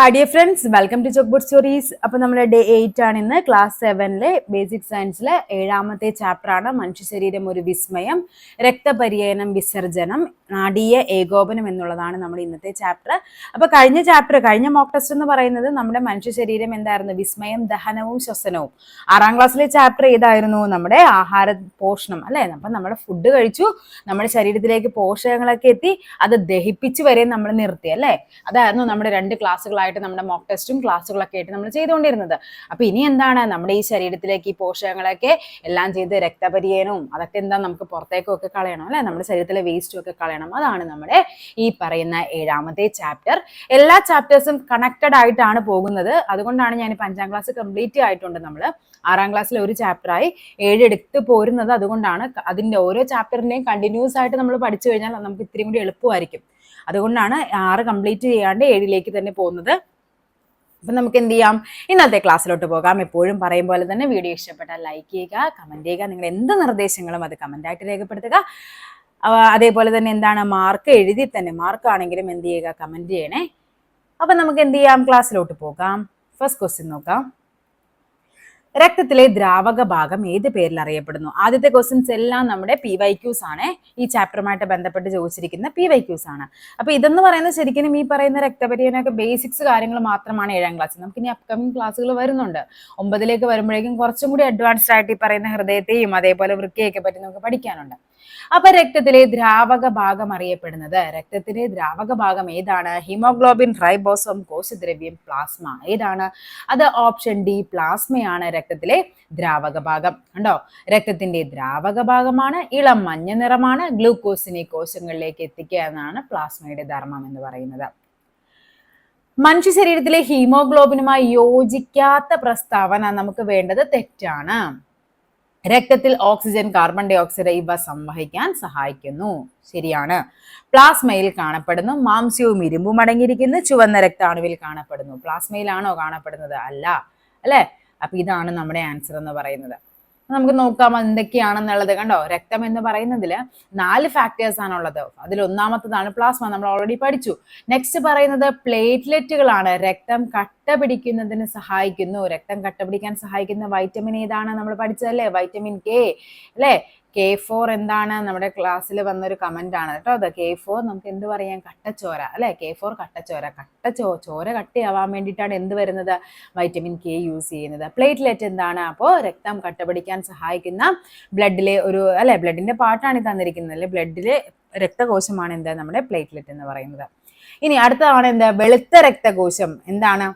Hi dear friends welcome to chalk stories അപ്പോൾ നമ്മുടെ day eight ആണ് ഇന്ന്. ക്ലാസ് സെവനിലെ ബേസിക് സയൻസിലെ ഏഴാമത്തെ ചാപ്റ്റർ ആണ് മനുഷ്യ ശരീരം ഒരു വിസ്മയം രക്തപര്യനം വിസർജനം. നാടീയ ഏകോപനം എന്നുള്ളതാണ് നമ്മുടെ ഇന്നത്തെ ചാപ്റ്റർ അപ്പോൾ കഴിഞ്ഞ ചാപ്റ്റർ കഴിഞ്ഞ മോക്ക് ടെസ്റ്റ് എന്ന് പറയുന്നത് നമ്മുടെ മനുഷ്യ ശരീരം എന്തായിരുന്നു? വിസ്മയം ദഹനവും ശ്വസനവും. ആറാം ക്ലാസ്സിലെ ചാപ്റ്റർ ഏതായിരുന്നു? നമ്മുടെ ആഹാര പോഷണം അല്ലേ? അപ്പം നമ്മുടെ ഫുഡ് കഴിച്ചു നമ്മുടെ ശരീരത്തിലേക്ക് പോഷകങ്ങളൊക്കെ എത്തി അത് ദഹിപ്പിച്ച് വരെ നമ്മൾ നിർത്തി അല്ലേ? അതായിരുന്നു നമ്മുടെ രണ്ട് ക്ലാസ്സുകളായിട്ട് നമ്മുടെ മോക്ക് ടെസ്റ്റും ക്ലാസ്സുകളൊക്കെ ആയിട്ട് നമ്മൾ ചെയ്തുകൊണ്ടിരുന്നത്. അപ്പൊ ഇനി എന്താണ്? നമ്മുടെ ഈ ശരീരത്തിലേക്ക് ഈ പോഷകങ്ങളൊക്കെ എല്ലാം ചെയ്ത് രക്തപര്യനവും അതൊക്കെ എന്താ നമുക്ക് പുറത്തേക്കൊക്കെ കളയണം അല്ലെ? നമ്മുടെ ശരീരത്തിലെ വേസ്റ്റും ഒക്കെ കളയണം. അതാണ് നമ്മുടെ ഈ പറയുന്ന ഏഴാമത്തെ ചാപ്റ്റർ എല്ലാ ചാപ്റ്റേഴ്സും കണക്റ്റഡ് ആയിട്ടാണ് പോകുന്നത്. അതുകൊണ്ടാണ് ഞാൻ ഇപ്പം അഞ്ചാം ക്ലാസ് കംപ്ലീറ്റ് ആയിട്ടുണ്ട് നമ്മൾ ആറാം ക്ലാസ്സിൽ ഒരു ചാപ്റ്ററായി ഏഴ് എടുത്ത് പോരുന്നത് അതുകൊണ്ടാണ്. അതിന്റെ ഓരോ ചാപ്റ്ററിന്റെയും കണ്ടിന്യൂസ് ആയിട്ട് നമ്മൾ പഠിച്ചു കഴിഞ്ഞാൽ നമുക്ക് ഇത്രയും കൂടി എളുപ്പമായിരിക്കും. അതുകൊണ്ടാണ് ആറ് കംപ്ലീറ്റ് ചെയ്യാണ്ട് ഏഴിലേക്ക് തന്നെ പോകുന്നത്. അപ്പം നമുക്ക് എന്ത് ചെയ്യാം? ഇന്നത്തെ ക്ലാസ്സിലോട്ട് പോകാം. എപ്പോഴും പറയും പോലെ തന്നെ വീഡിയോ ഇഷ്ടപ്പെട്ടാൽ ലൈക്ക് ചെയ്യുക കമന്റ് ചെയ്യുക. നിങ്ങൾ എന്ത് നിർദ്ദേശങ്ങളും അത് കമന്റായിട്ട് രേഖപ്പെടുത്തുക. അതേപോലെ തന്നെ എന്താണ് മാർക്ക് എഴുതി തന്നെ മാർക്ക് ആണെങ്കിലും എന്ത് ചെയ്യുക? കമന്റ് ചെയ്യണേ. അപ്പം നമുക്ക് എന്ത് ചെയ്യാം? ക്ലാസ്സിലോട്ട് പോകാം. ഫസ്റ്റ് ക്വസ്റ്റ്യൻ നോക്കാം. രക്തത്തിലെ ദ്രാവക ഭാഗം ഏത് പേരിൽ അറിയപ്പെടുന്നു? ആദ്യത്തെ ക്വസ്റ്റ്യൻസ് എല്ലാം നമ്മുടെ പി വൈ ക്യൂസ് ആണ്. ഈ ചാപ്റ്ററുമായിട്ട് ബന്ധപ്പെട്ട് ചോദിച്ചിരിക്കുന്ന പി വൈ ക്യൂസ് ആണ്. അപ്പൊ ഇതെന്ന് പറയുന്നത് ശരിക്കും ഈ പറയുന്ന രക്തപരിചനൊക്കെ ബേസിക്സ് കാര്യങ്ങൾ മാത്രമാണ് ഏഴാം ക്ലാസ് നമുക്ക് ഇനി അപ്കമിങ് ക്ലാസ്സുകൾ വരുന്നുണ്ട്. ഒമ്പതിലേക്ക് വരുമ്പോഴേക്കും കുറച്ചും കൂടി അഡ്വാൻസ്ഡ് ആയിട്ട് ഈ പറയുന്ന ഹൃദയത്തെയും അതേപോലെ വൃക്കയൊക്കെ പറ്റി നമുക്ക് പഠിക്കാനുണ്ട്. അപ്പൊ രക്തത്തിലെ ദ്രാവക ഭാഗം അറിയപ്പെടുന്നത്. രക്തത്തിലെ ദ്രാവക ഭാഗം ഏതാണ്? ഹിമോഗ്ലോബിൻ റൈബോസോം കോശദ്രവ്യം പ്ലാസ്മ ഏതാണ്? അത് ഓപ്ഷൻ ഡി പ്ലാസ്മയാണ് രക്തത്തിലെ ദ്രാവക ഭാഗം. കണ്ടോ? രക്തത്തിന്റെ ദ്രാവക ഭാഗമാണ് ഇളം മഞ്ഞ നിറമാണ് ഗ്ലൂക്കോസിനെ കോശങ്ങളിലേക്ക് എത്തിക്കുക എന്നാണ് പ്ലാസ്മയുടെ ധർമ്മം എന്ന് പറയുന്നത്. മനുഷ്യ ശരീരത്തിലെ ഹീമോഗ്ലോബിനുമായി യോജിക്കാത്ത പ്രസ്താവന നമുക്ക് വേണ്ടത് തെറ്റാണ്. രക്തത്തിൽ ഓക്സിജൻ കാർബൺ ഡൈ ഓക്സൈഡ് ഇവ സംവഹിക്കാൻ സഹായിക്കുന്നു. ശരിയാണ്. പ്ലാസ്മയിൽ കാണപ്പെടുന്നു. മാംസ്യവും ഇരുമ്പും അടങ്ങിയിരിക്കുന്നു. ചുവന്ന രക്താണുവിൽ കാണപ്പെടുന്നു. പ്ലാസ്മയിലാണോ കാണപ്പെടുന്നത്? അല്ല. അല്ലെ? അപ്പൊ ഇതാണ് നമ്മുടെ ആൻസർ എന്ന് പറയുന്നത്. നമുക്ക് നോക്കാം എന്തൊക്കെയാണെന്നുള്ളത് കണ്ടോ? രക്തം എന്ന് പറയുന്നതിൽ നാല് ഫാക്ടേഴ്സ് ആണുള്ളത്. അതിൽ ഒന്നാമത്തതാണ് പ്ലാസ്മ നമ്മൾ ഓൾറെഡി പഠിച്ചു. നെക്സ്റ്റ് പറയുന്നത് പ്ലേറ്റ്ലെറ്റുകളാണ് രക്തം കട്ട പിടിക്കുന്നതിന് സഹായിക്കുന്നു. രക്തം കട്ട പിടിക്കാൻ സഹായിക്കുന്ന വൈറ്റമിൻ ഏതാണ് നമ്മൾ പഠിച്ചതല്ലേ? വൈറ്റമിൻ കെ അല്ലേ? കെ ഫോർ എന്താണ് നമ്മുടെ ക്ലാസ്സിൽ വന്നൊരു കമന്റ് ആണ്. കേട്ടോ അത് കെ ഫോർ നമുക്ക് എന്ത് പറയാം? കട്ടച്ചോര അല്ലെ? കെ ഫോർ കട്ടച്ചോര. കട്ട ചോര കട്ടിയാവാൻ വേണ്ടിയിട്ടാണ് എന്ത് വരുന്നത്? വൈറ്റമിൻ കെ യൂസ് ചെയ്യുന്നത്. പ്ലേറ്റ്ലെറ്റ് എന്താണ്? അപ്പോൾ രക്തം കട്ടപിടിക്കാൻ സഹായിക്കുന്ന ബ്ലഡിലെ ഒരു അല്ലെ? ബ്ലഡിന്റെ പാർട്ടാണ് ഈ തന്നിരിക്കുന്നത്. അല്ലെ? ബ്ലഡിലെ രക്തകോശമാണ് എന്താ? നമ്മുടെ പ്ലേറ്റ്ലെറ്റ് എന്ന് പറയുന്നത്. ഇനി അടുത്തതാണ് എന്താ? വെളുത്ത രക്തകോശം. എന്താണ്?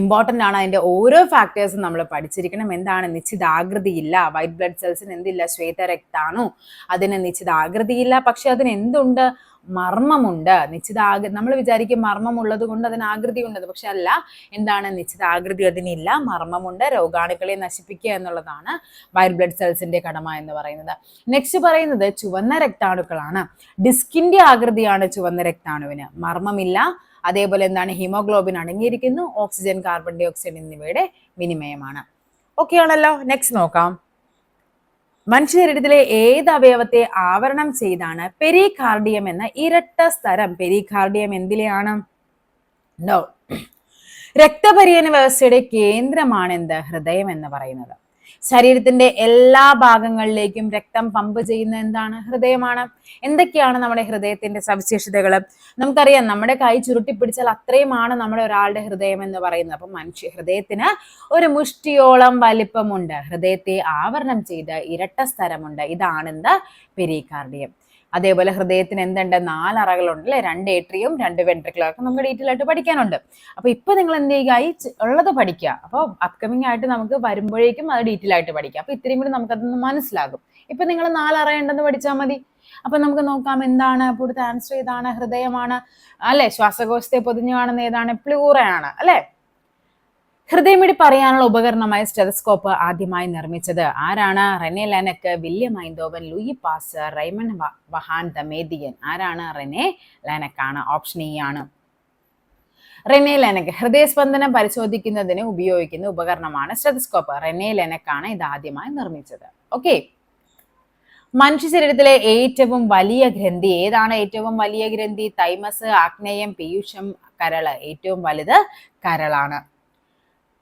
ഇമ്പോർട്ടന്റ് ആണ് അതിന്റെ ഓരോ ഫാക്ടേഴ്സും നമ്മൾ പഠിച്ചിരിക്കണം. എന്താണ് നിശ്ചിത ആകൃതിയില്ല വൈറ്റ് ബ്ലഡ് സെൽസിന് എന്തില്ല? ശ്വേതരക്താണു അതിന് നിശ്ചിത ആകൃതിയില്ല പക്ഷെ അതിന് എന്തുണ്ട്? മർമ്മമുണ്ട്. നിശ്ചിത ആകൃ നമ്മൾ വിചാരിക്കും മർമ്മമുള്ളത് കൊണ്ട് അതിന് ആകൃതി ഉണ്ടത് പക്ഷെ അല്ല എന്താണ് നിശ്ചിത ആകൃതി അതിനില്ല? മർമ്മമുണ്ട്. രോഗാണുക്കളെ നശിപ്പിക്കുക എന്നുള്ളതാണ് വൈറ്റ് ബ്ലഡ് സെൽസിന്റെ കടമ എന്ന് പറയുന്നത്. നെക്സ്റ്റ് പറയുന്നത് ചുവന്ന രക്താണുക്കളാണ്. ഡിസ്കിന്റെ ആകൃതിയാണ് ചുവന്ന രക്താണുവിന്. മർമ്മമില്ല അതേപോലെ എന്താണ് ഹീമോഗ്ലോബിൻ അടങ്ങിയിരിക്കുന്നു ഓക്സിജൻ കാർബൺ ഡൈ ഓക്സൈഡ് എന്നിവയുടെ വിനിമയമാണ്. ഓക്കെ ആണല്ലോ നെക്സ്റ്റ് നോക്കാം. മനുഷ്യ ശരീരത്തിലെ ഏത് അവയവത്തെ ആവരണം ചെയ്താണ് പെരികാർഡിയം എന്ന ഇരട്ട സ്ഥലം. പെരികാർഡിയം എന്തിലെയാണ്? രക്തപര്യന വ്യവസ്ഥയുടെ കേന്ദ്രമാണ് എന്ത് ഹൃദയം എന്ന് പറയുന്നത്. ശരീരത്തിന്റെ എല്ലാ ഭാഗങ്ങളിലേക്കും രക്തം പമ്പ് ചെയ്യുന്ന എന്താണ്? ഹൃദയമാണ്. എന്തൊക്കെയാണ് നമ്മുടെ ഹൃദയത്തിന്റെ സവിശേഷതകൾ നമുക്കറിയാം നമ്മുടെ കൈ ചുരുട്ടി പിടിച്ചാൽ അത്രയുമാണ് നമ്മുടെ ഒരാളുടെ ഹൃദയം എന്ന് പറയുന്നത്. അപ്പം മനുഷ്യ ഹൃദയത്തിന് ഒരു മുഷ്ടിയോളം വലിപ്പമുണ്ട്. ഹൃദയത്തെ ആവരണം ചെയ്ത ഇരട്ട സ്ഥലമുണ്ട്. ഇതാണ് പെരീകാർഡിയം പെരികാർഡിയം. അതേപോലെ ഹൃദയത്തിന് എന്തുണ്ട്? നാലറകളുണ്ട് അല്ലെ? രണ്ട് ഏട്രിയും രണ്ട് വെൻട്രിക്കിളും ഒക്കെ നമുക്ക് ഡീറ്റെയിൽ ആയിട്ട് പഠിക്കാനുണ്ട്. അപ്പോൾ ഇപ്പോൾ നിങ്ങൾ എന്ത് ചെയ്യുക? ഈ ഉള്ളത് പഠിക്കുക. അപ്പോൾ അപ്കമിങ് ആയിട്ട് നമുക്ക് വരുമ്പോഴേക്കും അത് ഡീറ്റെയിൽ ആയിട്ട് പഠിക്കുക അപ്പോൾ ഇത്രയും കൂടി നമുക്കതൊന്ന് മനസ്സിലാകും. ഇപ്പൊ നിങ്ങൾ നാലറ ഉണ്ടെന്ന് പഠിച്ചാൽ മതി. അപ്പൊ നമുക്ക് നോക്കാം എന്താണ്? അപ്പോൾ ഇവിടുത്തെ ആൻസർ ഏതാണ്? ഹൃദയമാണ്. അല്ലെ? ശ്വാസകോശത്തെ പൊതിഞ്ഞു കാണുന്ന ഏതാണ്? പ്ലൂറയാണ് അല്ലെ? ഹൃദയമിടിപ്പ് പറയാനുള്ള ഉപകരണമായ സ്റ്റെതസ്കോപ്പ് ആദ്യമായി നിർമ്മിച്ചത്. ആരാണ്? Rene Laennec William Einthoven Louis Pasteur Raymond Vahan Damadian. ആരാണ് റെനെ ലാനക്കാണ്? ഓപ്ഷൻ ഇ ആണ്. റെനെ ലെനക്ക് ഹൃദയസ്പന്ദനം പരിശോധിക്കുന്നതിന് ഉപയോഗിക്കുന്ന ഉപകരണമാണ് സ്റ്റെതസ്കോപ്പ്. റെനെ ലെനക്കാണ് ഇത് ആദ്യമായി നിർമ്മിച്ചത്. ഓക്കെ. മനുഷ്യ ശരീരത്തിലെ ഏറ്റവും വലിയ ഗ്രന്ഥി ഏതാണ്? ഏറ്റവും വലിയ ഗ്രന്ഥി? തൈമസ് ആഗ്നേയം പീയുഷം കരൾ. ഏറ്റവും വലുത് കരളാണ്.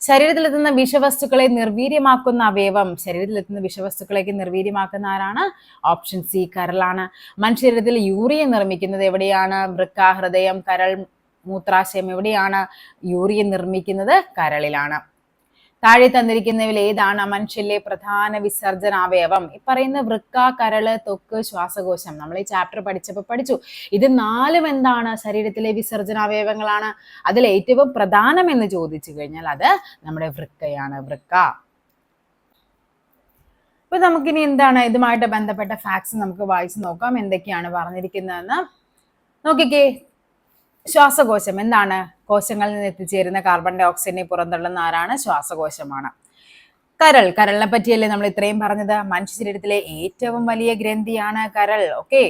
ശരീരത്തിലെത്തുന്ന വിഷവസ്തുക്കളെ നിർവീര്യമാക്കുന്ന അവയവം ശരീരത്തിലെത്തുന്ന വിഷവസ്തുക്കളേക്ക് നിർവീര്യമാക്കുന്ന ആരാണ്? ഓപ്ഷൻ സി കരളാണ്. മനുഷ്യരീരത്തിൽ യൂറിയ നിർമ്മിക്കുന്നത് എവിടെയാണ്? വൃക്ക ഹൃദയം കരൾ മൂത്രാശയം എവിടെയാണ്? യൂറിയ നിർമ്മിക്കുന്നത് കരളിലാണ്. താഴെ തന്നിരിക്കുന്നവയിൽ ഏതാണ് മനുഷ്യരിലെ പ്രധാന വിസർജനാവയവം ഈ പറയുന്ന വൃക്ക കരൾ തൊക്ക് ശ്വാസകോശം. നമ്മൾ ഈ ചാപ്റ്റർ പഠിച്ചപ്പോൾ പഠിച്ചു. ഇത് നാലും എന്താണ് ശരീരത്തിലെ വിസർജനാവയവങ്ങളാണ് അതിൽ ഏറ്റവും പ്രധാനം എന്ന് ചോദിച്ചു കഴിഞ്ഞാൽ അത് നമ്മുടെ വൃക്കയാണ്. വൃക്ക. ഇപ്പൊ നമുക്കിനി എന്താണ് ഇതുമായിട്ട് ബന്ധപ്പെട്ട ഫാക്ട്സ് നമുക്ക് വായിച്ചു നോക്കാം. എന്തൊക്കെയാണ് പറഞ്ഞിരിക്കുന്നതെന്ന് നോക്കിക്കേ. ശ്വാസകോശം. എന്താണ്? കോശങ്ങളിൽ നിന്ന് എത്തിച്ചേരുന്ന കാർബൺ ഡൈ ഓക്സൈഡിനെ പുറന്തള്ളുന്ന ആരാണ്? ശ്വാസകോശമാണ്. കരൾ. കരളിനെ പറ്റിയല്ലേ നമ്മൾ ഇത്രയും പറഞ്ഞത്? മനുഷ്യ ശരീരത്തിലെ ഏറ്റവും വലിയ ഗ്രന്ഥിയാണ് കരൾ. ഓക്കെ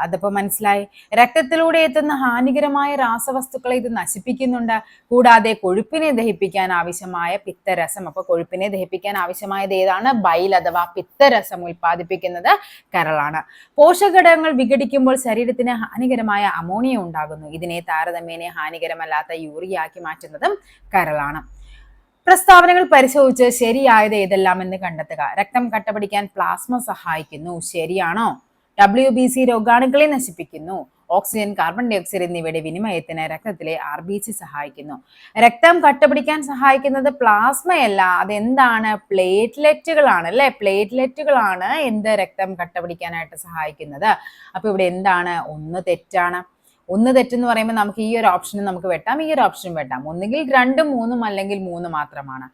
അതിപ്പോ മനസ്സിലായി. രക്തത്തിലൂടെ എത്തുന്ന ഹാനികരമായ രാസവസ്തുക്കളെ ഇത് നശിപ്പിക്കുന്നുണ്ട്. കൂടാതെ കൊഴുപ്പിനെ ദഹിപ്പിക്കാൻ ആവശ്യമായ പിത്തരസം. അപ്പൊ കൊഴുപ്പിനെ ദഹിപ്പിക്കാൻ ആവശ്യമായത് ഏതാണ്? ബൈൽ അഥവാ പിത്തരസം ഉൽപ്പാദിപ്പിക്കുന്നത് കരളാണ്. പോഷകഘടകങ്ങൾ വിഘടിക്കുമ്പോൾ ശരീരത്തിന് ഹാനികരമായ അമോണിയ ഉണ്ടാകുന്നു. ഇതിനെ താരതമ്യേന ഹാനികരമല്ലാത്ത യൂറിയാക്കി മാറ്റുന്നതും കരളാണ്. പ്രസ്താവനകൾ പരിശോധിച്ച് ശരിയായത് ഏതെല്ലാം എന്ന് കണ്ടെത്തുക. രക്തം കട്ടപിടിക്കാൻ പ്ലാസ്മ സഹായിക്കുന്നു. ശരിയാണോ? ഡബ്ല്യു ബി സി രോഗാണുക്കളെ നശിപ്പിക്കുന്നു. ഓക്സിജൻ കാർബൺ ഡൈ ഓക്സൈഡ് എന്നിവയുടെ വിനിമയത്തിന് രക്തത്തിലെ ആർ ബി സി സഹായിക്കുന്നു. രക്തം കട്ടപിടിക്കാൻ സഹായിക്കുന്നത് പ്ലാസ്മയല്ല അതെന്താണ്? പ്ലേറ്റ്ലെറ്റുകളാണ് അല്ലെ? പ്ലേറ്റ്ലെറ്റുകളാണ് എന്ത് രക്തം കട്ടപിടിക്കാനായിട്ട് സഹായിക്കുന്നത്. അപ്പൊ ഇവിടെ എന്താണ്? ഒന്ന് തെറ്റാണ്. ഒന്ന് തെറ്റെന്ന് പറയുമ്പോൾ നമുക്ക് ഈ ഒരു ഓപ്ഷനും നമുക്ക് വെട്ടാം ഈ ഒരു ഓപ്ഷനും വെട്ടാം. ഒന്നുകിൽ രണ്ടും മൂന്നും അല്ലെങ്കിൽ മൂന്ന് മാത്രമാണ്.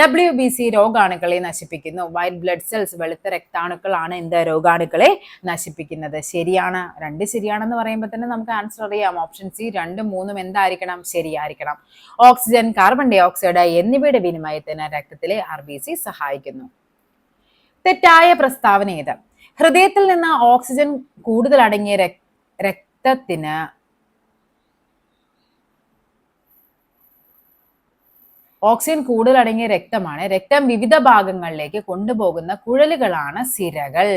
ഡബ്ല്യു ബി സി രോഗാണുക്കളെ നശിപ്പിക്കുന്നു. വൈറ്റ് ബ്ലഡ് സെൽസ് വെളുത്ത രക്താണുക്കളാണ് എന്ത് രോഗാണുക്കളെ നശിപ്പിക്കുന്നത്? ശരിയാണ്? രണ്ട് ശരിയാണെന്ന് പറയുമ്പോൾ തന്നെ നമുക്ക് ആൻസർ അറിയാം. ഓപ്ഷൻ സി രണ്ടും മൂന്നും എന്തായിരിക്കണം? ശരിയായിരിക്കണം. ഓക്സിജൻ കാർബൺ ഡൈ ഓക്സൈഡ് എന്നിവയുടെ വിനിമയത്തിന് രക്തത്തിലെ ആർ ബി സി സഹായിക്കുന്നു. തെറ്റായ പ്രസ്താവന ഏത്? ഹൃദയത്തിൽ നിന്ന് ഓക്സിജൻ കൂടുതൽ അടങ്ങിയ രക്തത്തിന് ഓക്സിജൻ കൂടുതൽ അടങ്ങിയ രക്തമാണ് രക്തം വിവിധ ഭാഗങ്ങളിലേക്ക് കൊണ്ടുപോകുന്ന കുഴലുകളാണ് സിരകൾ.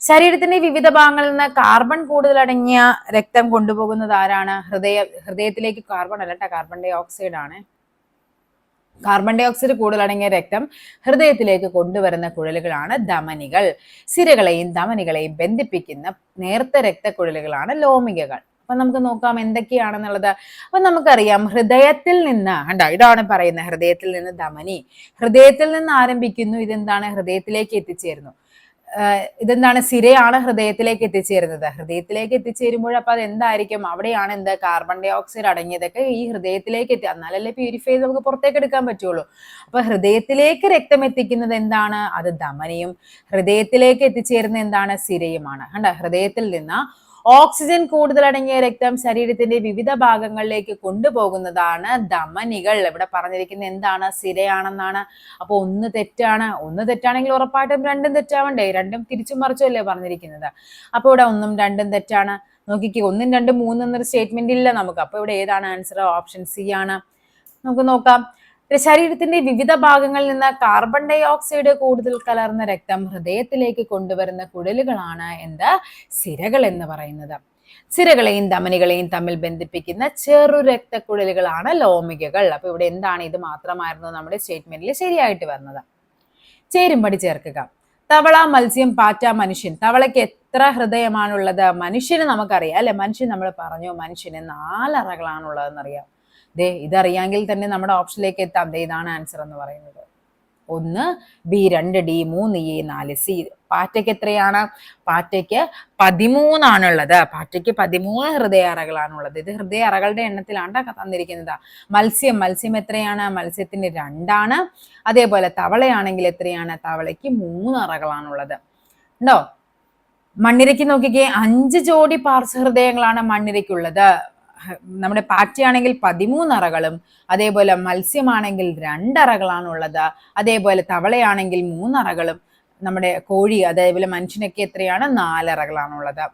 ശരീരത്തിന്റെ വിവിധ ഭാഗങ്ങളിൽ നിന്ന് കാർബൺ കൂടുതൽ അടങ്ങിയ രക്തം കൊണ്ടുപോകുന്നത് ആരാണ്? ഹൃദയ ഹൃദയത്തിലേക്ക് കാർബൺ അല്ലട്ട കാർബൺ ഡൈ ഓക്സൈഡ് ആണ്. കാർബൺ ഡൈ ഓക്സൈഡ് കൂടുതൽ അടങ്ങിയ രക്തം ഹൃദയത്തിലേക്ക് കൊണ്ടുവരുന്ന കുഴലുകളാണ് ധമനികൾ. സിരകളെയും ധമനികളെയും ബന്ധിപ്പിക്കുന്ന നേർത്ത രക്തക്കുഴലുകളാണ് ലോമികകൾ. അപ്പൊ നമുക്ക് നോക്കാം എന്തൊക്കെയാണെന്നുള്ളത്. അപ്പൊ നമുക്കറിയാം ഹൃദയത്തിൽ നിന്ന് കണ്ട? ഇതാണ് പറയുന്നത് ഹൃദയത്തിൽ നിന്ന് ധമനി. ഹൃദയത്തിൽ നിന്ന് ആരംഭിക്കുന്നു ഇതെന്താണ്? ഹൃദയത്തിലേക്ക് എത്തിച്ചേരുന്നു. ഇതെന്താണ്? സിരയാണ് ഹൃദയത്തിലേക്ക് എത്തിച്ചേരുന്നത്. ഹൃദയത്തിലേക്ക് എത്തിച്ചേരുമ്പോൾ അപ്പൊ അത് എന്തായിരിക്കും അവിടെയാണ് എന്താ? കാർബൺ ഡൈ ഓക്സൈഡ് അടങ്ങിയതൊക്കെ ഈ ഹൃദയത്തിലേക്ക് എത്തി. എന്നാലല്ലേ പ്യൂരിഫൈ നമുക്ക് പുറത്തേക്ക് എടുക്കാൻ പറ്റുള്ളൂ. അപ്പൊ ഹൃദയത്തിലേക്ക് രക്തം എത്തിക്കുന്നത് എന്താണ്? അത് ധമനിയും. ഹൃദയത്തിലേക്ക് എത്തിച്ചേരുന്ന എന്താണ്? സിരയുമാണ്. കണ്ട? ഹൃദയത്തിൽ നിന്ന് ഓക്സിജൻ കൂടുതലടങ്ങിയ രക്തം ശരീരത്തിന്റെ വിവിധ ഭാഗങ്ങളിലേക്ക് കൊണ്ടുപോകുന്നതാണ് ധമനികൾ. ഇവിടെ പറഞ്ഞിരിക്കുന്നത് എന്താണ്? സിരയാണെന്നാണ്. അപ്പൊ ഒന്ന് തെറ്റാണ്. ഒന്ന് തെറ്റാണെങ്കിൽ ഉറപ്പായിട്ടും രണ്ടും തെറ്റാവണ്ടേ? രണ്ടും തിരിച്ചും മറിച്ചുമല്ലേ പറഞ്ഞിരിക്കുന്നത്. അപ്പൊ ഇവിടെ ഒന്നും രണ്ടും തെറ്റാണ്. നോക്കിക്കേ ഒന്നും രണ്ടും മൂന്നും എന്നൊരു സ്റ്റേറ്റ്മെന്റ് ഇല്ല നമുക്ക്. അപ്പൊ ഇവിടെ ഏതാണ് ആൻസർ ഓപ്ഷൻ സി ആണ്. നമുക്ക് നോക്കാം. ശരീരത്തിന്റെ വിവിധ ഭാഗങ്ങളിൽ നിന്ന് കാർബൺ ഡൈ ഓക്സൈഡ് കൂടുതൽ കലർന്ന രക്തം ഹൃദയത്തിലേക്ക് കൊണ്ടുവരുന്ന കുഴലുകളാണ് എന്ത്? സിരകൾ എന്ന് പറയുന്നത്. സിരകളെയും ധമനികളെയും തമ്മിൽ ബന്ധിപ്പിക്കുന്ന ചെറു രക്തക്കുഴലുകളാണ് ലോമികകൾ. അപ്പൊ ഇവിടെ എന്താണ്? ഇത് മാത്രമായിരുന്നു നമ്മുടെ സ്റ്റേറ്റ്മെന്റിൽ ശരിയായിട്ട് വന്നത്. ചേരുംപടി ചേർക്കുക. തവള മത്സ്യം പാറ്റ മനുഷ്യൻ. തവളയ്ക്ക് എത്ര ഹൃദയമാണുള്ളത്? മനുഷ്യന് നമുക്കറിയാം. അല്ലെ? മനുഷ്യൻ നമ്മൾ പറഞ്ഞു മനുഷ്യന് നാലറകളാണുള്ളതെന്നറിയാം. ദേ ഇതറിയാമെങ്കിൽ തന്നെ നമ്മുടെ ഓപ്ഷനിലേക്ക് എത്താം. ദേ ഇതാണ് ആൻസർ എന്ന് പറയുന്നത്. ഒന്ന് ബി രണ്ട് ഡി മൂന്ന് എ നാല് സി. പാറ്റയ്ക്ക് എത്രയാണ്? പാറ്റയ്ക്ക് പതിമൂന്നാണുള്ളത്. പാറ്റയ്ക്ക് പതിമൂന്ന് ഹൃദയ അറകളാണുള്ളത് ഇത് ഹൃദയ അറകളുടെ എണ്ണത്തിലാണ് തന്നിരിക്കുന്നത്. മത്സ്യം മത്സ്യം എത്രയാണ്? മത്സ്യത്തിന് രണ്ടാണ്. അതേപോലെ തവളയാണെങ്കിൽ എത്രയാണ്? തവളയ്ക്ക് മൂന്ന് അറകളാണുള്ളത്. ഉണ്ടോ? മണ്ണിരയ്ക്ക് നോക്കിക്കേ അഞ്ച് ജോഡി പാർശ്വഹൃദയങ്ങളാണ് മണ്ണിരയ്ക്കുള്ളത്. നമ്മുടെ പാറ്റയാണെങ്കിൽ പതിമൂന്നറകളും അതേപോലെ മത്സ്യമാണെങ്കിൽ രണ്ടറകളാണ് ഉള്ളത് അതേപോലെ തവളയാണെങ്കിൽ മൂന്നറകളും നമ്മുടെ കോഴി അതേപോലെ മനുഷ്യനൊക്കെ എത്രയാണ്? നാലറകളാണുള്ളത്.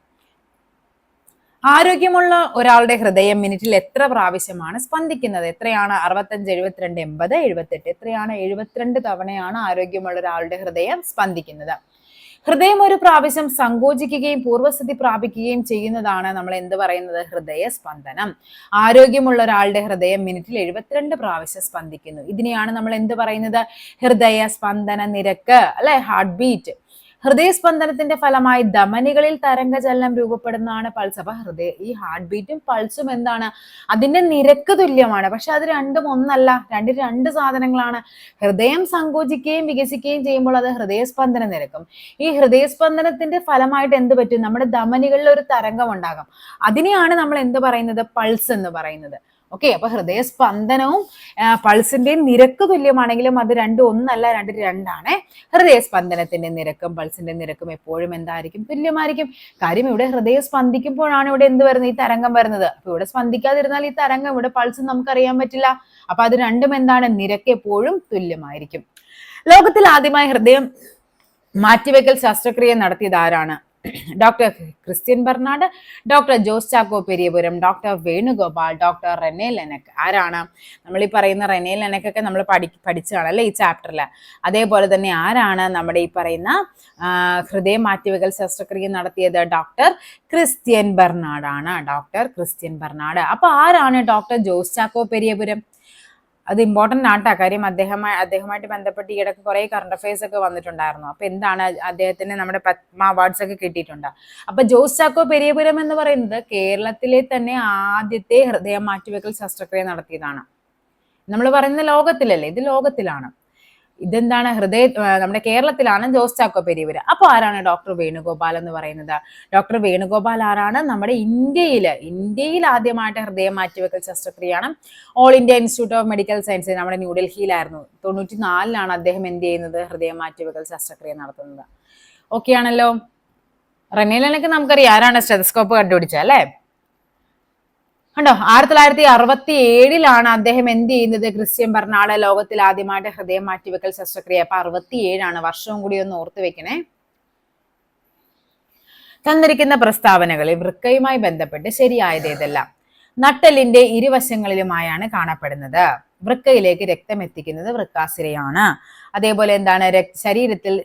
ആരോഗ്യമുള്ള ഒരാളുടെ ഹൃദയം മിനിറ്റിൽ എത്ര പ്രാവശ്യമാണ് സ്പന്ദിക്കുന്നത്? എത്രയാണ്? അറുപത്തഞ്ച് എഴുപത്തിരണ്ട് എൺപത് എഴുപത്തെട്ട് എത്രയാണ്? എഴുപത്തിരണ്ട് തവണയാണ് ആരോഗ്യമുള്ള ഒരാളുടെ ഹൃദയം സ്പന്ദിക്കുന്നത്. ഹൃദയം ഒരു പ്രാവശ്യം സങ്കോചിക്കുകയും പൂർവസ്ഥിതി പ്രാപിക്കുകയും ചെയ്യുന്നതാണ് നമ്മൾ എന്ത് പറയുന്നത്? ഹൃദയ സ്പന്ദനം. ആരോഗ്യമുള്ള ഒരാളുടെ ഹൃദയം മിനിറ്റിൽ എഴുപത്തിരണ്ട് പ്രാവശ്യം സ്പന്ദിക്കുന്നു. ഇതിനെയാണ് നമ്മൾ എന്ത് പറയുന്നത്? ഹൃദയ സ്പന്ദന നിരക്ക് അല്ലെ? ഹാർട്ട് ബീറ്റ് ഹൃദയസ്പന്ദനത്തിന്റെ ഫലമായി ധമനികളിൽ തരംഗചലനം രൂപപ്പെടുന്നതാണ് പൾസ് അപ്പൊ ഹൃദയ ഈ ഹാർട്ട് ബീറ്റും പൾസും എന്താണ് അതിന്റെ നിരക്ക് തുല്യമാണ്. പക്ഷെ അത് രണ്ടും ഒന്നല്ല. രണ്ട് രണ്ട് സാധനങ്ങളാണ് ഹൃദയം സങ്കോചിക്കുകയും വികസിക്കുകയും ചെയ്യുമ്പോൾ അത് ഹൃദയസ്പന്ദന നിരക്കും. ഈ ഹൃദയസ്പന്ദനത്തിന്റെ ഫലമായിട്ട് എന്ത് പറ്റും? നമ്മുടെ ധമനികളിൽ ഒരു തരംഗം ഉണ്ടാകാം. അതിനെയാണ് നമ്മൾ എന്ത് പറയുന്നത്? പൾസ് എന്ന് പറയുന്നത്. ഓക്കെ അപ്പൊ ഹൃദയസ്പന്ദനവും പൾസിന്റെയും നിരക്ക് തുല്യമാണെങ്കിലും അത് രണ്ടും ഒന്നല്ല രണ്ട് രണ്ടാണ്. ഹൃദയസ്പന്ദനത്തിന്റെ നിരക്കും പൾസിന്റെ നിരക്കും എപ്പോഴും എന്തായിരിക്കും? തുല്യമായിരിക്കും. കാര്യം ഇവിടെ ഹൃദയം സ്പന്ദിക്കുമ്പോഴാണ് ഇവിടെ എന്ത് വരുന്നത്? ഈ തരംഗം വരുന്നത്. അപ്പൊ ഇവിടെ സ്പന്ദിക്കാതിരുന്നാൽ ഈ തരംഗം ഇവിടെ പൾസ് നമുക്ക് അറിയാൻ പറ്റില്ല. അപ്പൊ അത് രണ്ടും എന്താണ്? നിരക്ക് എപ്പോഴും തുല്യമായിരിക്കും. ലോകത്തിൽ ആദ്യമായി ഹൃദയം മാറ്റിവെക്കൽ ശസ്ത്രക്രിയ നടത്തിയത് ആരാണ്? Doctor Christian Barnard doctor Jose Chacko Periyapuram doctor Venugopal doctor Rene Laennec ആരാണ്? നമ്മൾ ഈ പറയുന്ന റെനെ ലെനക്കൊക്കെ നമ്മൾ പഠി പഠിച്ചതാണ് അല്ലേ ഈ ചാപ്റ്ററിൽ അതേപോലെ തന്നെ ആരാണ് നമ്മുടെ ഈ പറയുന്ന ഹൃദയ മാറ്റിവെക്കൽ ശസ്ത്രക്രിയ നടത്തിയത്? ഡോക്ടർ ക്രിസ്ത്യൻ ബർണാഡാണ് ഡോക്ടർ ക്രിസ്ത്യൻ ബർണാഡ് അപ്പോൾ ആരാണ് ഡോക്ടർ ജോസ് ചാക്കോ പെരിയപുരം അത് ഇമ്പോർട്ടന്റ് ആട്ടാ. കാര്യം അദ്ദേഹമായി അദ്ദേഹമായിട്ട് ബന്ധപ്പെട്ട് ഈയിടക്ക് കുറേ കറണ്ട് അഫയേഴ്സ് ഒക്കെ വന്നിട്ടുണ്ടായിരുന്നു. അപ്പോൾ എന്താണ് അദ്ദേഹത്തിന് നമ്മുടെ പത്മ അവാർഡ്സ് ഒക്കെ കിട്ടിയിട്ടുണ്ട്. അപ്പോൾ ജോസ് ചാക്കോ പെരിയപുരം എന്ന് പറയുന്നത് കേരളത്തിലെ തന്നെ ആദ്യത്തെ ഹൃദയ മാറ്റിവെക്കൽ ശസ്ത്രക്രിയ നടത്തിയതാണ്. നമ്മൾ പറയുന്ന ലോകത്തിലല്ലേ? ഇത് ലോകത്തിലാണ്. ഇതെന്താണ്? ഹൃദയ നമ്മുടെ കേരളത്തിലാണ് ജോസ് ചാക്കോ പെരിയപുരം അപ്പൊ ആരാണ് ഡോക്ടർ വേണുഗോപാൽ എന്ന് പറയുന്നത്? ഡോക്ടർ വേണുഗോപാൽ ആരാണ്? നമ്മുടെ ഇന്ത്യയിൽ ഇന്ത്യയിൽ ആദ്യമായിട്ട് ഹൃദയം മാറ്റിവെക്കൽ ശസ്ത്രക്രിയയാണ് All India Institute of Medical Science നമ്മുടെ ന്യൂഡൽഹിയിലായിരുന്നു. തൊണ്ണൂറ്റി നാലിലാണ് അദ്ദേഹം എന്ത് ചെയ്യുന്നത്? ഹൃദയം മാറ്റിവെക്കൽ ശസ്ത്രക്രിയ നടത്തുന്നത്. ഓക്കെ ആണല്ലോ? റെനീലനൊക്കെ നമുക്കറിയാം ആരാണ് സ്റ്റെതസ്കോപ്പ് കണ്ടുപിടിച്ചത് അല്ലേ? കണ്ടോ? ആയിരത്തി തൊള്ളായിരത്തി അറുപത്തി ഏഴിലാണ് അദ്ദേഹം എന്ത് ചെയ്യുന്നത്? ക്രിസ്ത്യൻ ബർണാഡ് ലോകത്തിൽ ആദ്യമായിട്ട് ഹൃദയം മാറ്റിവെക്കൽ ശസ്ത്രക്രിയ. അപ്പൊ അറുപത്തി ഏഴാണ് വർഷവും കൂടി ഒന്ന് ഓർത്തു വെക്കണേ. തന്നിരിക്കുന്ന പ്രസ്താവനകളിൽ വൃക്കയുമായി ബന്ധപ്പെട്ട് ശരിയായത് ഏതെല്ലാം? നട്ടലിന്റെ ഇരുവശങ്ങളിലുമായാണ് കാണപ്പെടുന്നത്. വൃക്കയിലേക്ക് രക്തം എത്തിക്കുന്നത് വൃക്കാസിരയാണ്. അതേപോലെ എന്താണ്? ശരീരത്തിൽ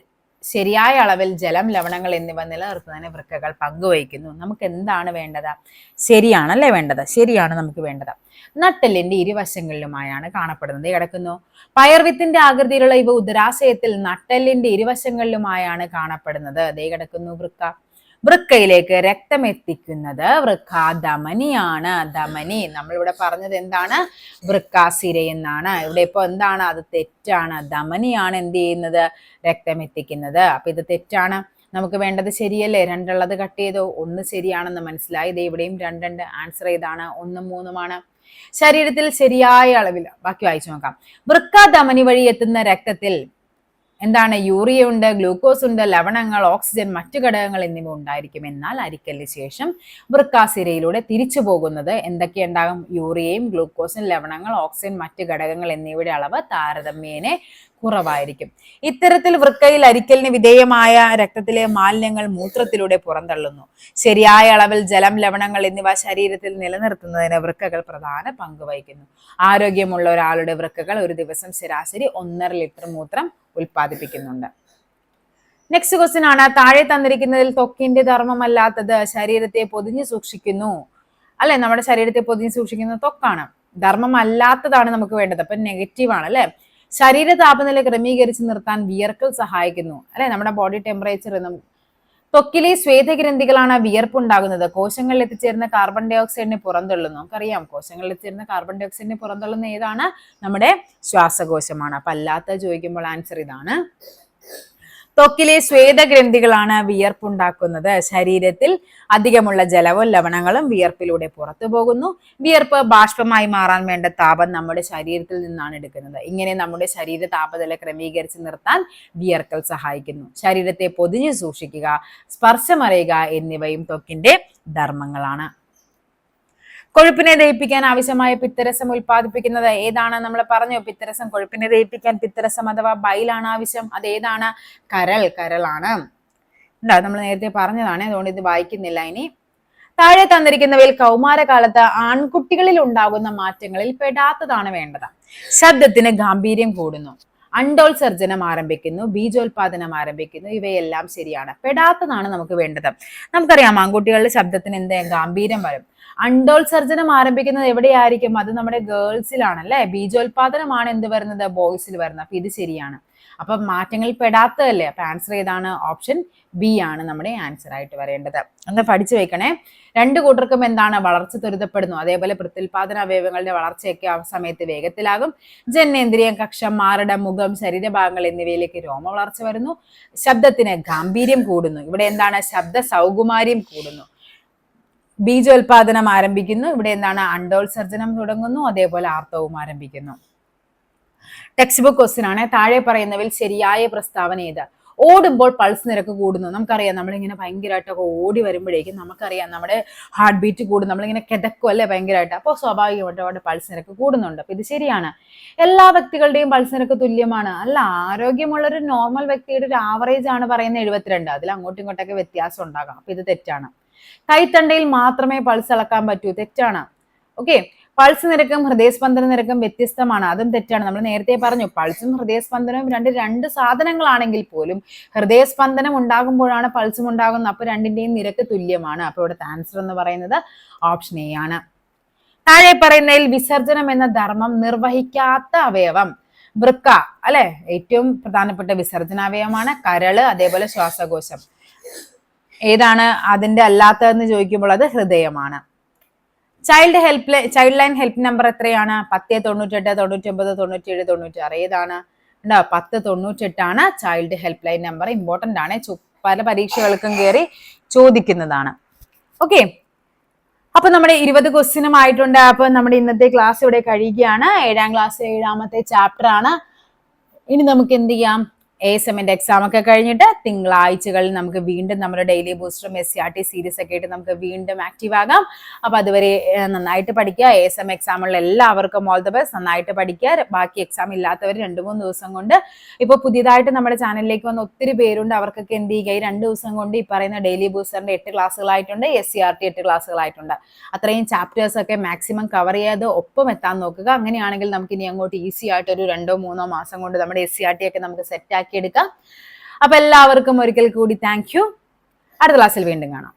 ശരിയായ അളവിൽ ജലം ലവണങ്ങൾ എന്നിവ നിലനിർത്തുന്നതിന് വൃക്കകൾ പങ്കുവഹിക്കുന്നു. നമുക്ക് എന്താണ് വേണ്ടത്? ശരിയാണല്ലേ വേണ്ടത്? ശരിയാണ് നമുക്ക് വേണ്ടത്. നട്ടെല്ലിന്റെ ഇരുവശങ്ങളിലുമായാണ് കാണപ്പെടുന്നത്. കിടക്കുന്നു. പയർവിത്തിന്റെ ആകൃതിയിലുള്ള ഇവ ഉദരാശയത്തിൽ നട്ടെല്ലിന്റെ ഇരുവശങ്ങളിലുമായാണ് കാണപ്പെടുന്നത്. അതേ കിടക്കുന്നു വൃക്ക. വൃക്കയിലേക്ക് രക്തം എത്തിക്കുന്നത് വൃക്കാധമനിയാണ് ധമനി നമ്മളിവിടെ പറഞ്ഞത് എന്താണ്? വൃക്കാസിര എന്നാണ്. ഇവിടെ ഇപ്പൊ എന്താണ്? അത് തെറ്റാണ്. ധമനിയാണ് എന്ത് ചെയ്യുന്നത്? രക്തം എത്തിക്കുന്നത് അപ്പൊ ഇത് തെറ്റാണ്. നമുക്ക് വേണ്ടത് ശരിയല്ലേ? രണ്ടുള്ളത് കട്ട് ചെയ്തോ? ഒന്ന് ശരിയാണെന്ന് മനസ്സിലായി. ഇത് ഇവിടെയും രണ്ടുണ്ട് ആൻസർ ഏതാണ് ഒന്നും മൂന്നുമാണ്. ശരീരത്തിൽ ശരിയായ അളവിൽ ബാക്കി വായിച്ചു നോക്കാം. വൃക്ക ധമനി വഴി എത്തുന്ന രക്തത്തിൽ എന്താണ്? യൂറിയ ഉണ്ട് ഗ്ലൂക്കോസ് ഉണ്ട് ലവണങ്ങൾ ഓക്സിജൻ മറ്റു ഘടകങ്ങൾ എന്നിവ ഉണ്ടായിരിക്കും. എന്നാൽ അരിക്കലിന് ശേഷം വൃക്കാസിരയിലൂടെ തിരിച്ചു പോകുന്നത് എന്തൊക്കെയുണ്ടാകും? യൂറിയയും ഗ്ലൂക്കോസും ലവണങ്ങൾ ഓക്സിജൻ മറ്റു ഘടകങ്ങൾ എന്നിവയുടെ അളവ് താരതമ്യേനെ കുറവായിരിക്കും. ഇത്തരത്തിൽ വൃക്കയിൽ അരിക്കലിന് വിധേയമായ രക്തത്തിലെ മാലിന്യങ്ങൾ മൂത്രത്തിലൂടെ പുറന്തള്ളുന്നു. ശരിയായ അളവിൽ ജലം ലവണങ്ങൾ എന്നിവ ശരീരത്തിൽ നിലനിർത്തുന്നതിന് വൃക്കകൾ പ്രധാന പങ്ക് വഹിക്കുന്നു. ആരോഗ്യമുള്ള ഒരാളുടെ വൃക്കകൾ ഒരു ദിവസം ശരാശരി ഒന്നര ലിറ്റർ മൂത്രം ഉൽപ്പാദിപ്പിക്കുന്നുണ്ട്. നെക്സ്റ്റ് ക്വസ്റ്റ്യൻ ആണ്. താഴെ തന്നിരിക്കുന്നതിൽ തൊക്കിന്റെ ധർമ്മമല്ലാത്തത് ശരീരത്തെ പൊതിഞ്ഞു സൂക്ഷിക്കുന്നു. അല്ലെ? നമ്മുടെ ശരീരത്തെ പൊതിഞ്ഞു സൂക്ഷിക്കുന്ന ത്വക്കാണ് ധർമ്മമല്ലാത്തതാണ് നമുക്ക് വേണ്ടത്. അപ്പൊ നെഗറ്റീവ് ആണ് അല്ലെ? ശരീര താപനില ക്രമീകരിച്ച് നിർത്താൻ വിയർക്കൽ സഹായിക്കുന്നു. അല്ലെ? നമ്മുടെ ബോഡി ടെമ്പറേച്ചർ ത്വക്കിലെ ശ്വേതഗ്രന്ഥികളാണ് വിയർപ്പുണ്ടാകുന്നത്. കോശങ്ങളിൽ എത്തിച്ചേരുന്ന കാർബൺ ഡൈ ഓക്സൈഡിനെ പുറന്തള്ളുന്നു. നമുക്കറിയാം കോശങ്ങളിൽ എത്തിച്ചേരുന്ന കാർബൺ ഡൈ ഓക്സൈഡിനെ പുറന്തള്ളുന്ന ഏതാണ്? നമ്മുടെ ശ്വാസകോശമാണ്. അപ്പൊ അല്ലാത്ത ചോദിക്കുമ്പോൾ ആൻസർ ഇതാണ് ത്വക്കിലെ ശ്വേതഗ്രന്ഥികളാണ് വിയർപ്പുണ്ടാക്കുന്നത്. ശരീരത്തിൽ അധികമുള്ള ജലവും ലവണങ്ങളും വിയർപ്പിലൂടെ പുറത്തു പോകുന്നു. വിയർപ്പ് ബാഷ്പമായി മാറാൻ വേണ്ട താപം നമ്മുടെ ശരീരത്തിൽ നിന്നാണ് എടുക്കുന്നത്. ഇങ്ങനെ നമ്മുടെ ശരീര താപനില ക്രമീകരിച്ച് നിർത്താൻ വിയർക്കൽ സഹായിക്കുന്നു. ശരീരത്തെ പൊതിഞ്ഞു സൂക്ഷിക്കുക സ്പർശമറിയുക എന്നിവയും ത്വക്കിന്റെ ധർമ്മങ്ങളാണ്. കൊഴുപ്പിനെ ദഹിപ്പിക്കാൻ ആവശ്യമായ പിത്തരസം ഉൽപ്പാദിപ്പിക്കുന്നത് ഏതാണ്? നമ്മൾ പറഞ്ഞു പിത്തരസം കൊഴുപ്പിനെ ദഹിപ്പിക്കാൻ പിത്തരസം അഥവാ ബൈലാണ് ആവശ്യം. അത് ഏതാണ്? കരൾ കരളാണ്. നമ്മൾ നേരത്തെ പറഞ്ഞതാണ് അതുകൊണ്ട് ഇത് വായിക്കുന്നില്ല ഇനി. താഴെ തന്നിരിക്കുന്നവയിൽ കൗമാരകാലത്ത് ആൺകുട്ടികളിൽ ഉണ്ടാകുന്ന മാറ്റങ്ങളിൽ പെടാത്തതാണ് വേണ്ടത്. ശബ്ദത്തിന് ഗാംഭീര്യം കൂടുന്നു. അണ്ടോത്സർജനം ആരംഭിക്കുന്നു ബീജോത്പാദനം ആരംഭിക്കുന്നു. ഇവയെല്ലാം ശരിയാണ്. പെടാത്തതാണ് നമുക്ക് വേണ്ടത്. നമുക്കറിയാം ആൺകുട്ടികളുടെ ശബ്ദത്തിന് എന്ത് ഗാംഭീര്യം വരും. അണ്ടോത്സർജനം ആരംഭിക്കുന്നത് എവിടെയായിരിക്കും? അത് നമ്മുടെ ഗേൾസിലാണ് അല്ലെ ബീജോത്പാദനമാണ് എന്ത് വരുന്നത്? ബോയ്സിൽ വരുന്നത്. അപ്പൊ ഇത് ശരിയാണ്. അപ്പൊ മാറ്റങ്ങൾ പെടാത്തതല്ലേ? അപ്പൊ ആൻസർ ഏതാണ്? ഓപ്ഷൻ ബി ആണ് നമ്മുടെ ആൻസർ ആയിട്ട് വരേണ്ടത്. ഒന്ന് പഠിച്ചു വെക്കണേ. രണ്ട് കൂട്ടർക്കും എന്താണ് വളർച്ച ത്വരിതപ്പെടുന്നു. അതേപോലെ പ്രത്യുൽപാദന അവയവങ്ങളുടെ വളർച്ചയൊക്കെ ആ സമയത്ത് വേഗത്തിലാകും. ജനനേന്ദ്രിയം കക്ഷം മാറിട മുഖം ശരീരഭാഗങ്ങൾ എന്നിവയിലേക്ക് രോമ വളർച്ച വരുന്നു. ശബ്ദത്തിന് ഗാംഭീര്യം കൂടുന്നു. ഇവിടെ എന്താണ്? ശബ്ദ സൗകുമാര്യം കൂടുന്നു. ബീജോത്പാദനം ആരംഭിക്കുന്നു. ഇവിടെ എന്താണ്? അണ്ടോത്സർജനം തുടങ്ങുന്നു. അതേപോലെ ആർത്തവും ആരംഭിക്കുന്നു. ടെക്സ്റ്റ് ബുക്ക് ക്വസ്റ്റ്യൻ ആണ്. താഴെ പറയുന്നവയിൽ ശരിയായ പ്രസ്താവന ഏത്? ഓടുമ്പോൾ പൾസ് നിരക്ക് കൂടുന്നു. നമുക്കറിയാം നമ്മളിങ്ങനെ ഭയങ്കരമായിട്ടൊക്കെ ഓടി വരുമ്പോഴേക്കും നമുക്കറിയാം നമ്മുടെ ഹാർട്ട് ബീറ്റ് കൂടും. നമ്മളിങ്ങനെ കിതക്കും അല്ലേ ഭയങ്കരമായിട്ട് അപ്പോൾ സ്വാഭാവികമായിട്ട് അവിടെ പൾസ് നിരക്ക് കൂടുന്നുണ്ട്. അപ്പൊ ഇത് ശരിയാണ്. എല്ലാ വ്യക്തികളുടെയും പൾസ് നിരക്ക് തുല്യമാണ്. അല്ല ആരോഗ്യമുള്ള ഒരു നോർമൽ വ്യക്തിയുടെ ഒരു ആവറേജ് ആണ് പറയുന്നത് എഴുപത്തിരണ്ട്. അതിൽ അങ്ങോട്ടും ഇങ്ങോട്ടൊക്കെ വ്യത്യാസം ഉണ്ടാകാം. അപ്പൊ ഇത് തെറ്റാണ്. കൈത്തണ്ടയിൽ മാത്രമേ പൾസ് അളക്കാൻ പറ്റൂ. തെറ്റാണ്. ഓക്കെ പൾസ് നിരക്കും ഹൃദയസ്പന്ദന നിരക്കും വ്യത്യസ്തമാണ്. അതും തെറ്റാണ്. നമ്മൾ നേരത്തെ പറഞ്ഞു പൾസും ഹൃദയസ്പന്ദനവും രണ്ട് രണ്ട് സാധനങ്ങളാണെങ്കിൽ പോലും ഹൃദയസ്പന്ദനം ഉണ്ടാകുമ്പോഴാണ് പൾസും ഉണ്ടാകുന്നത്. അപ്പൊ രണ്ടിന്റെയും നിരക്ക് തുല്യമാണ്. അപ്പൊ ഇവിടുത്തെ ആൻസർ എന്ന് പറയുന്നത് ഓപ്ഷൻ എ ആണ്. താഴെ പറയുന്നതിൽ വിസർജനം എന്ന ധർമ്മം നിർവഹിക്കാത്ത അവയവം. വൃക്ക അല്ലെ? ഏറ്റവും പ്രധാനപ്പെട്ട വിസർജനാവയവമാണ് കരൾ അതേപോലെ ശ്വാസകോശം. ഏതാണ്? അതിന്റെ അല്ലാത്തതെന്ന് ചോദിക്കുമ്പോൾ അത് ഹൃദയമാണ്. Child help child line help number എത്രയാണ്? പത്ത് തൊണ്ണൂറ്റെട്ട് ഏഴ് തൊണ്ണൂറ്റി ആറ് ഏതാണ്? ഉണ്ടോ പത്ത് തൊണ്ണൂറ്റെട്ടാണ് child help line number important ആണ്. പല പരീക്ഷകൾക്കും കയറി ചോദിക്കുന്നതാണ്. ഓക്കെ അപ്പൊ നമ്മുടെ ഇരുപത് ക്വസ്റ്റ്യനും ആയിട്ടുണ്ട്. അപ്പൊ നമ്മുടെ ഇന്നത്തെ ക്ലാസ് ഇവിടെ കഴിയുകയാണ്. ഏഴാം ക്ലാസ് ഏഴാമത്തെ ചാപ്റ്റർ ആണ്. ഇനി നമുക്ക് എന്ത് ചെയ്യാം? എ സെമ്മിന്റെ എക്സാം ഒക്കെ കഴിഞ്ഞിട്ട് തിങ്കളാഴ്ചകളിൽ നമുക്ക് വീണ്ടും നമ്മുടെ daily ബൂസ്റ്ററും S C R T series ഒക്കെ ആയിട്ട് നമുക്ക് വീണ്ടും ആക്റ്റീവ് ആകാം. അപ്പൊ അതുവരെ നന്നായിട്ട് പഠിക്കുക. എ എസ് എം എക്സാമുള്ള എല്ലാവർക്കും ഓൾ ദ ബെസ്റ്റ് നന്നായിട്ട് പഠിക്കുക. ബാക്കി എക്സാം ഇല്ലാത്തവർ രണ്ട് മൂന്ന് ദിവസം കൊണ്ട്. ഇപ്പൊ പുതിയതായിട്ട് നമ്മുടെ ചാനലിലേക്ക് വന്ന ഒത്തിരി പേരുണ്ട്. അവർക്കൊക്കെ എന്ത് ചെയ്യുക? ഈ രണ്ട് ദിവസം കൊണ്ട് ഈ പറയുന്ന ഡെയിലി ബൂസ്റ്ററിന്റെ എട്ട് ക്ലാസ്സുകളായിട്ടുണ്ട് എസ് സി ആർ ടി എട്ട് ക്ലാസ്സുകളായിട്ടുണ്ട് അത്രയും ചാപ്റ്റേഴ്സ് ഒക്കെ മാക്സിമം കവർ ചെയ്യാതെ ഒപ്പം എത്താൻ നോക്കുക. അങ്ങനെയാണെങ്കിൽ നമുക്ക് ഇനി അങ്ങോട്ട് ഈസി ആയിട്ട് ഒരു രണ്ടോ മൂന്നോ മാസം കൊണ്ട് നമ്മുടെ എസ് സി ആർ ടി ഒക്കെ നമുക്ക് സെറ്റ് ആക്കി എടുക്കാം അപ്പൊ എല്ലാവർക്കും ഒരിക്കൽ കൂടി താങ്ക് യു അടുത്ത ക്ലാസ്സിൽ വീണ്ടും കാണാം.